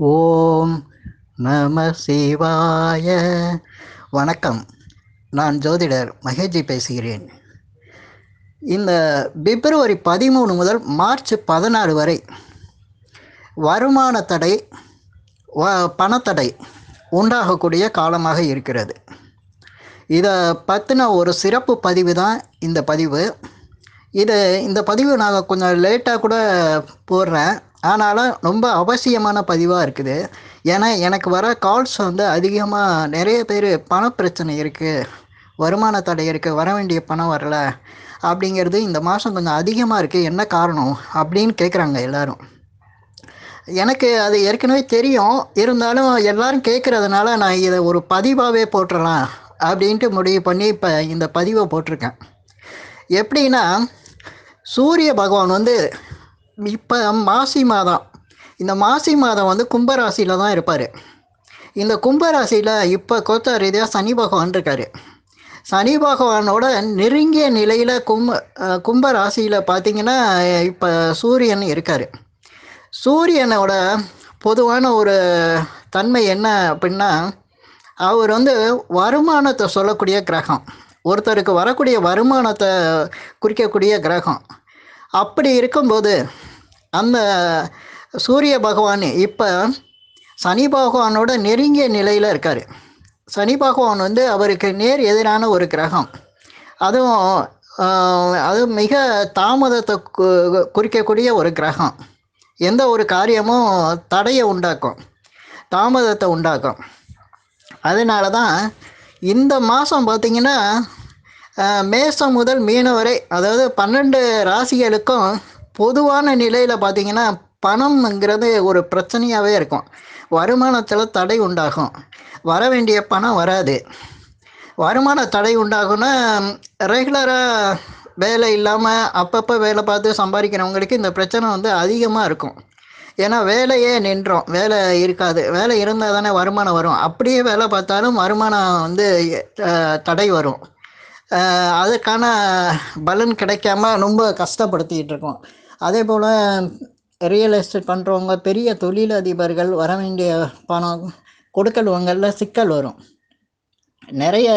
ஓம் நம சிவாய. வணக்கம். நான் ஜோதிடர் மகேஜி பேசுகிறேன். இந்த பிப்ரவரி பதிமூணு முதல் மார்ச் பதினாறு வரை வருமான தடை வ பணத்தடை உண்டாகக்கூடிய காலமாக இருக்கிறது. இதை பற்றின ஒரு சிறப்பு பதிவு தான் இந்த பதிவு. இது இந்த பதிவு நாங்கள் கொஞ்சம் லேட்டாக கூட போடுறேன். ஆனாலும் ரொம்ப அவசியமான பதிவாக இருக்குது. ஏன்னா எனக்கு வர கால்ஸ் வந்து அதிகமாக நிறைய பேர் பணப்பிரச்சனை இருக்குது வருமான தடை இருக்குது வர வேண்டிய பணம் வரல. அப்படிங்கிறது இந்த மாதம் கொஞ்சம் அதிகமாக இருக்குது என்ன காரணம்? அப்படின்னு கேட்குறாங்க எல்லோரும். எனக்கு அது ஏற்கனவே தெரியும். இருந்தாலும் எல்லாரும் கேட்குறதுனால நான் இதை ஒரு பதிவாகவே போட்டுடலாம் அப்படின்ட்டு முடிவு பண்ணி இப்போ இந்த பதிவை போட்டிருக்கேன். எப்படின்னா சூரிய பகவான் வந்து இப்போ மாசி மாதம். இந்த மாசி மாதம் வந்து கும்பராசியில் தான் இருப்பார். இந்த கும்பராசியில் இப்போ கோச்சா ரீதியாக சனி பகவான் இருக்கார். சனி பகவானோட நெருங்கிய நிலையில் கும்ப கும்பராசியில் பார்த்தீங்கன்னா இப்போ சூரியன் இருக்கார். சூரியனோட பொதுவான ஒரு தன்மை என்ன அப்படின்னா அவர் வந்து வருமானத்தை சொல்லக்கூடிய கிரகம். ஒருத்தருக்கு வரக்கூடிய வருமானத்தை குறிக்கக்கூடிய கிரகம். அப்படி இருக்கும்போது அந்த சூரிய பகவான் இப்போ சனி பகவானோட நெருங்கிய நிலையில் இருக்கார். சனி பகவான் வந்து அவருக்கு நேர் எதிரான ஒரு கிரகம். அதுவும் அது மிக தாமதத்தை குறிக்கக்கூடிய ஒரு கிரகம். எந்த ஒரு காரியமும் தடையை உண்டாக்கும். தாமதத்தை உண்டாக்கும். அதனால தான் இந்த மாதம் பார்த்திங்கன்னா மேசம் முதல் மீனம் வரை அதாவது பன்னெண்டு ராசிகளுக்கும் பொதுவான நிலையில் பார்த்தீங்கன்னா பணம்ங்கிறது ஒரு பிரச்சனையாகவே இருக்கும். வருமானத்தில் தடை உண்டாகும். வர வேண்டிய பணம் வராது. வருமான தடை உண்டாகும்னா ரெகுலராக வேலை இல்லாமல் அப்பப்போ வேலை பார்த்து சம்பாதிக்கிறவங்களுக்கு இந்த பிரச்சனை வந்து அதிகமாக இருக்கும். ஏன்னா வேலையே நின்றோம். வேலை இருக்காது. வேலை இருந்தால் தானே வருமானம் வரும். அப்படியே வேலை பார்த்தாலும் வருமானம் வந்து தடை வரும். அதுக்கான பலன் கிடைக்காம ரொம்ப கஷ்டப்படுத்திக்கிட்டு இருக்கோம். அதே போல் ரியல் எஸ்டேட் பண்ணுறவங்க பெரிய தொழிலதிபர்கள் வர வேண்டிய பணம் கொடுக்கல் சிக்கல் வரும். நிறைய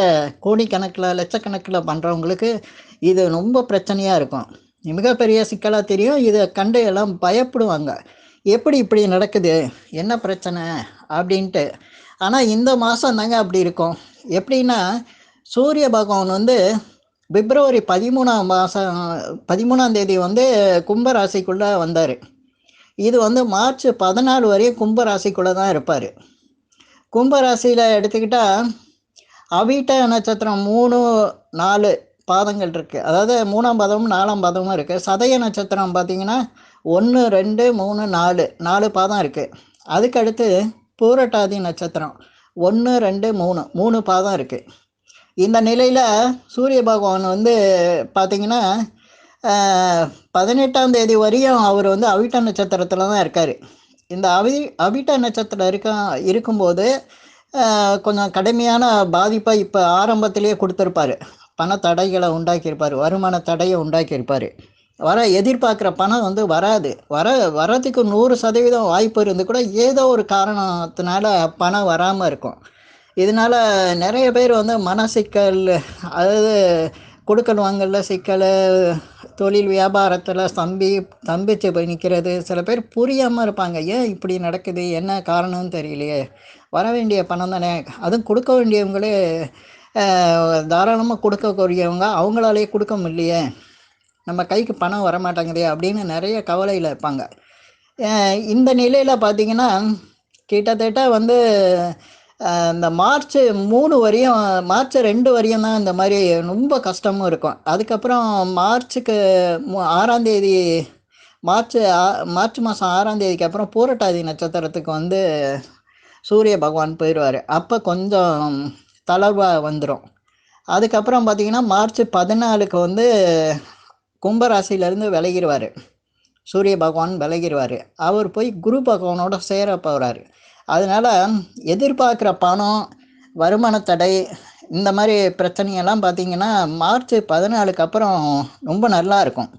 கோடிக்கணக்கில் லட்சக்கணக்கில் பண்ணுறவங்களுக்கு இது ரொம்ப பிரச்சனையாக இருக்கும். மிகப்பெரிய சிக்கலாக தெரியும். இதை கண்டு எல்லாம் பயப்படுவாங்க. எப்படி இப்படி நடக்குது? என்ன பிரச்சனை? அப்படின்ட்டு. ஆனால் இந்த மாதம் தாங்க அப்படி இருக்கும். எப்படின்னா சூரிய பகவான் வந்து பிப்ரவரி பதிமூணாம் மாதம் பதிமூணாம் தேதி வந்து கும்பராசிக்குள்ளே வந்தார். இது வந்து மார்ச் பதினாலு வரையும் கும்பராசிக்குள்ளே தான் இருப்பார். கும்பராசியில் எடுத்துக்கிட்டால் அவிட்ட நட்சத்திரம் மூணு நாலு பாதங்கள் இருக்குது அதாவது மூணாம் பாதமும் நாலாம் பாதமும் இருக்குது சதய நட்சத்திரம் பார்த்திங்கன்னா ஒன்று ரெண்டு மூணு நாலு நாலு பாதம் இருக்குது அதுக்கடுத்து பூரட்டாதி நட்சத்திரம் ஒன்று ரெண்டு மூணு மூணு பாதம் இருக்குது இந்த நிலையில் சூரிய பகவான் வந்து பார்த்திங்கன்னா பதினெட்டாம் தேதி வரையும் அவர் வந்து அவிட்ட நட்சத்திரத்தில் தான் இருக்கார். இந்த அவி அவிட்ட நட்சத்திரம் இருக்க இருக்கும்போது கொஞ்சம் கடுமையான பாதிப்பை இப்போ ஆரம்பத்திலேயே கொடுத்துருப்பாரு. பண தடைகளை உண்டாக்கியிருப்பார் வருமான தடையை உண்டாக்கியிருப்பார். வர எதிர்பார்க்குற பணம் வந்து வராது. வர வரதுக்கு நூறு சதவீதம் வாய்ப்பு இருந்து கூட ஏதோ ஒரு காரணத்தினால பணம் வராமல் இருக்கும். இதனால் நிறைய பேர் வந்து மன சிக்கல் அதாவது கொடுக்கல் வாங்கல சிக்கல் தொழில் வியாபாரத்தில் ஸ்தம்பி ஸ்தம்பிச்சு போய் நிற்கிறது சில பேர் புரியாமல் இருப்பாங்க. ஏன் இப்படி நடக்குது? என்ன காரணம்னு தெரியலையே. வர வேண்டிய பணம் தானே. அதுவும் கொடுக்க வேண்டியவங்களே தாராளமாக கொடுக்கக்கூடியவங்க அவங்களாலே கொடுக்க முடியலையே நம்ம கைக்கு பணம் வர மாட்டேங்குதே அப்படின்னு நிறைய கவலையில் இருப்பாங்க. இந்த நிலையில் பார்த்திங்கன்னா கிட்டத்தட்ட வந்து இந்த மார்ச் மூணு வரையும் மார்ச் ரெண்டு வரையும் தான் இந்த மாதிரி ரொம்ப கஷ்டமும் இருக்கும். அதுக்கப்புறம் மார்ச்சுக்கு ஆறாம் தேதி மார்ச் மார்ச் மாதம் ஆறாம் தேதிக்கு அப்புறம் பூரட்டாதி நட்சத்திரத்துக்கு வந்து சூரிய பகவான் போயிடுவார் அப்போ கொஞ்சம் தளர்வாக வந்துடும் அதுக்கப்புறம் பார்த்திங்கன்னா மார்ச் பதினாலுக்கு வந்து கும்பராசிலேருந்து விலகிடுவார் சூரிய பகவான் விலகிடுவார் அவர் போய் குரு பகவானோட சேர போகிறாரு அதனால் எதிர்பார்க்குற பணம் வருமான தடை இந்த மாதிரி பிரச்சனையெல்லாம் பார்த்திங்கன்னா மார்ச் பதினாலுக்கு அப்புறம் ரொம்ப நல்லா இருக்கும்.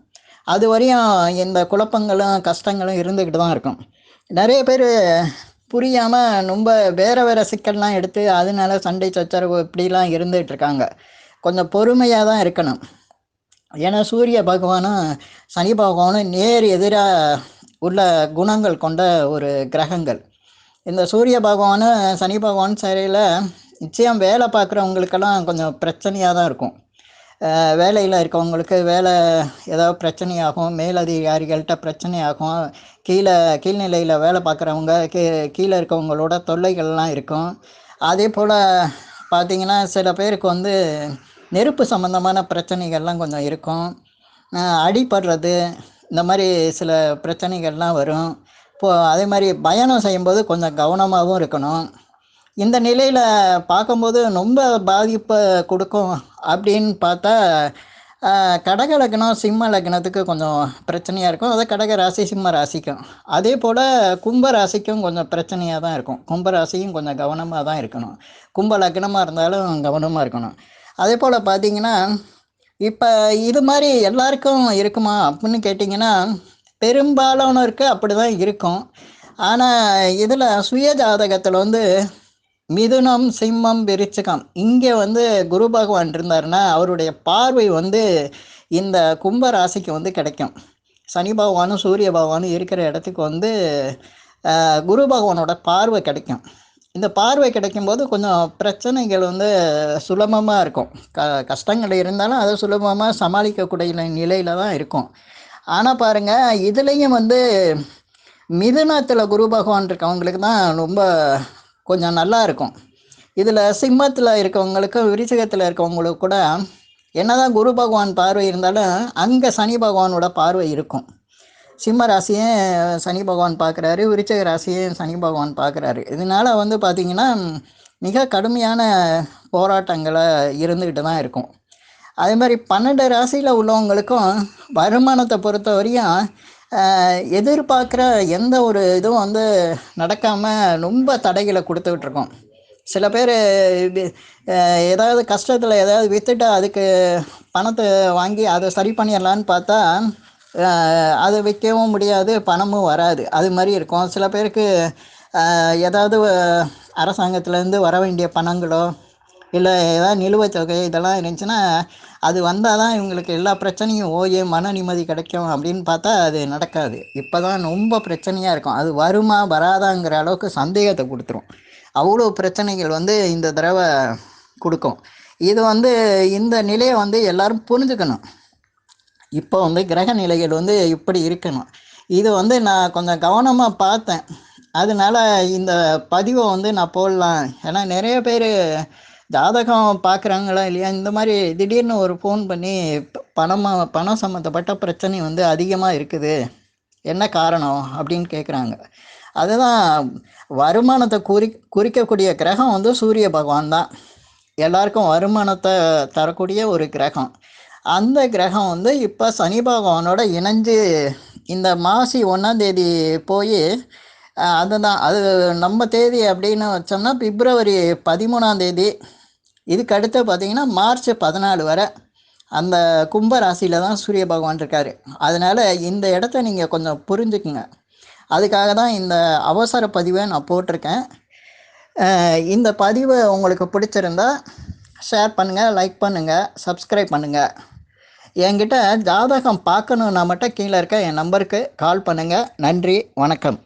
அது வரையும் இந்த குழப்பங்களும் கஷ்டங்களும் இருந்துக்கிட்டு தான் இருக்கும். நிறைய பேர் புரியாமல் ரொம்ப வேறு வேறு சிக்கல்லாம் எடுத்து அதனால சண்டை சச்சரவு இப்படிலாம் இருந்துகிட்டு இருக்காங்க. கொஞ்சம் பொறுமையாக தான் இருக்கணும். ஏன்னா சூரிய பகவானும் சனி பகவானும் நேர் எதிராக உள்ள குணங்கள் கொண்ட ஒரு கிரகங்கள். இந்த சூரிய பகவான் சனி பகவான் சரியில் நிச்சயம் வேலை பார்க்குறவங்களுக்கெல்லாம் கொஞ்சம் பிரச்சனையாக தான் இருக்கும். வேலையில் இருக்கவங்களுக்கு வேலை ஏதாவது பிரச்சனையாகும் மேலதிகாரிகள்கிட்ட பிரச்சனையாகும் கீழே கீழ்நிலையில் வேலை பார்க்குறவங்க கீ கீழே இருக்கவங்களோட தொல்லைகள்லாம் இருக்கும். அதே போல் பார்த்திங்கன்னா சில பேருக்கு வந்து நெருப்பு சம்மந்தமான பிரச்சனைகள்லாம் கொஞ்சம் இருக்கும். அடிபடுறது இந்த மாதிரி சில பிரச்சனைகள்லாம் வரும். இப்போது அதே மாதிரி பயணம் செய்யும்போது கொஞ்சம் கவனமாகவும் இருக்கணும். இந்த நிலையில் பார்க்கும்போது ரொம்ப பாதிப்பை கொடுக்கும் அப்படின்னு பார்த்தா கடக லக்னம் சிம்ம லக்னத்துக்கு கொஞ்சம் பிரச்சனையாக இருக்கும். அது கடக ராசி சிம்ம ராசிக்கும். அதே போல் கும்ப ராசிக்கும் கொஞ்சம் பிரச்சனையாக தான் இருக்கும். கும்ப ராசியும் கொஞ்சம் கவனமாக தான் இருக்கணும். கும்ப லக்னமாக இருந்தாலும் கவனமாக இருக்கணும். அதே போல் பார்த்தீங்கன்னா இப்போ இது மாதிரி எல்லாருக்கும் இருக்குமா அப்படின்னு கேட்டிங்கன்னா பெரும்பாலானோருக்கு அப்படி தான் இருக்கும். ஆனால் இதில் சுய ஜாதகத்தில் வந்து மிதுனம் சிம்மம் விருச்சிகம் இங்கே வந்து குரு பகவான் இருந்தாருன்னா அவருடைய பார்வை வந்து இந்த கும்ப ராசிக்கு வந்து கிடைக்கும். சனி பகவானும் சூரிய பகவானும் இருக்கிற இடத்துக்கு வந்து குரு பகவானோட பார்வை கிடைக்கும். இந்த பார்வை கிடைக்கும்போது கொஞ்சம் பிரச்சனைகள் வந்து சுலபமாக இருக்கும். க கஷ்டங்கள் இருந்தாலும் அதை சுலபமாக சமாளிக்கக்கூடிய நிலையில் தான் இருக்கும். ஆனால் பாருங்கள் இதுலேயும் வந்து மிதுனத்தில் குரு பகவான் இருக்கவங்களுக்கு தான் ரொம்ப கொஞ்சம் நல்லா இருக்கும். இதில் சிம்மத்தில் இருக்கவங்களுக்கு விருச்சகத்தில் இருக்கவங்களுக்கு கூட என்னதான் குரு பகவான் பார்வை இருந்தாலும் அங்கே சனி பகவானோட பார்வை இருக்கும். சிம்ம ராசியும் சனி பகவான் பார்க்குறாரு விருச்சக ராசியும் சனி பகவான் பார்க்குறாரு. இதனால் வந்து பார்த்திங்கன்னா மிக கடுமையான போராட்டங்களை இருந்துக்கிட்டு தான் இருக்கும். அதே மாதிரி பன்னெண்டு ராசியில் உள்ளவங்களுக்கும் வருமானத்தை பொறுத்த வரையும் எதிர்பார்க்குற எந்த ஒரு இதுவும் வந்து நடக்காமல் ரொம்ப தடைகளை கொடுத்துக்கிட்டு சில பேர் ஏதாவது கஷ்டத்தில் ஏதாவது விற்றுட்டு அதுக்கு பணத்தை வாங்கி அதை சரி பண்ணிடலான்னு பார்த்தா அதை விற்கவும் முடியாது பணமும் வராது. அது மாதிரி இருக்கும். சில பேருக்கு ஏதாவது அரசாங்கத்துலேருந்து வர வேண்டிய பணங்களோ இல்லை ஏதாவது நிலுவைத் தொகை இதெல்லாம் இருந்துச்சுன்னா அது வந்தால் தான் இவங்களுக்கு எல்லா பிரச்சனையும் ஓயே மன நிம்மதி கிடைக்கும் அப்படின்னு பார்த்தா அது நடக்காது. இப்போ தான் ரொம்ப பிரச்சனையாக இருக்கும். அது வருமா வராதாங்கிற அளவுக்கு சந்தேகத்தை கொடுத்துரும். அவ்வளோ பிரச்சனைகள் வந்து இந்த தடவை கொடுக்கும். இது வந்து இந்த நிலையை வந்து எல்லாரும் புரிஞ்சுக்கணும். இப்போ வந்து கிரக நிலைகள் வந்து இப்படி இருக்கணும். இது வந்து நான் கொஞ்சம் கவனமாக பார்த்தேன். அதனால இந்த பதிவை வந்து நான் போடலாம். ஏன்னா நிறைய பேர் ஜாதகம் பார்க்குறாங்களா இல்லையா? இந்த மாதிரி திடீர்னு ஒரு ஃபோன் பண்ணி பணமாக பணம் சம்மந்தப்பட்ட பிரச்சனை வந்து அதிகமாக இருக்குது. என்ன காரணம்? அப்படின்னு கேட்குறாங்க அதுதான் வருமானத்தை குறி குறிக்கக்கூடிய கிரகம் வந்து சூரிய பகவான் தான். எல்லாருக்கும் வருமானத்தை தரக்கூடிய ஒரு கிரகம். அந்த கிரகம் வந்து இப்போ சனி பகவானோட இணைஞ்சு இந்த மாசி ஒன்றாந்தேதி போய் அதுதான் அது நம்ம தேதி அப்படின்னு வச்சோம்னா பிப்ரவரி பதிமூணாம் தேதி இதுக்கு அடுத்து பார்த்தீங்கன்னா மார்ச் பதினாலு வரை அந்த கும்ப ராசியில் தான் சூரிய பகவான் இருக்கார். அதனால் இந்த இடத்த நீங்கள் கொஞ்சம் புரிஞ்சுக்குங்க. அதுக்காக தான் இந்த அவசர பதிவை நான் போட்டிருக்கேன். இந்த பதிவு உங்களுக்கு பிடிச்சிருந்தா ஷேர் பண்ணுங்கள் லைக் பண்ணுங்கள் சப்ஸ்கிரைப் பண்ணுங்கள் என்கிட்ட ஜாதகம் பார்க்கணுன்னா மட்டும் கீழே இருக்க என் நம்பருக்கு கால் பண்ணுங்கள் நன்றி வணக்கம்.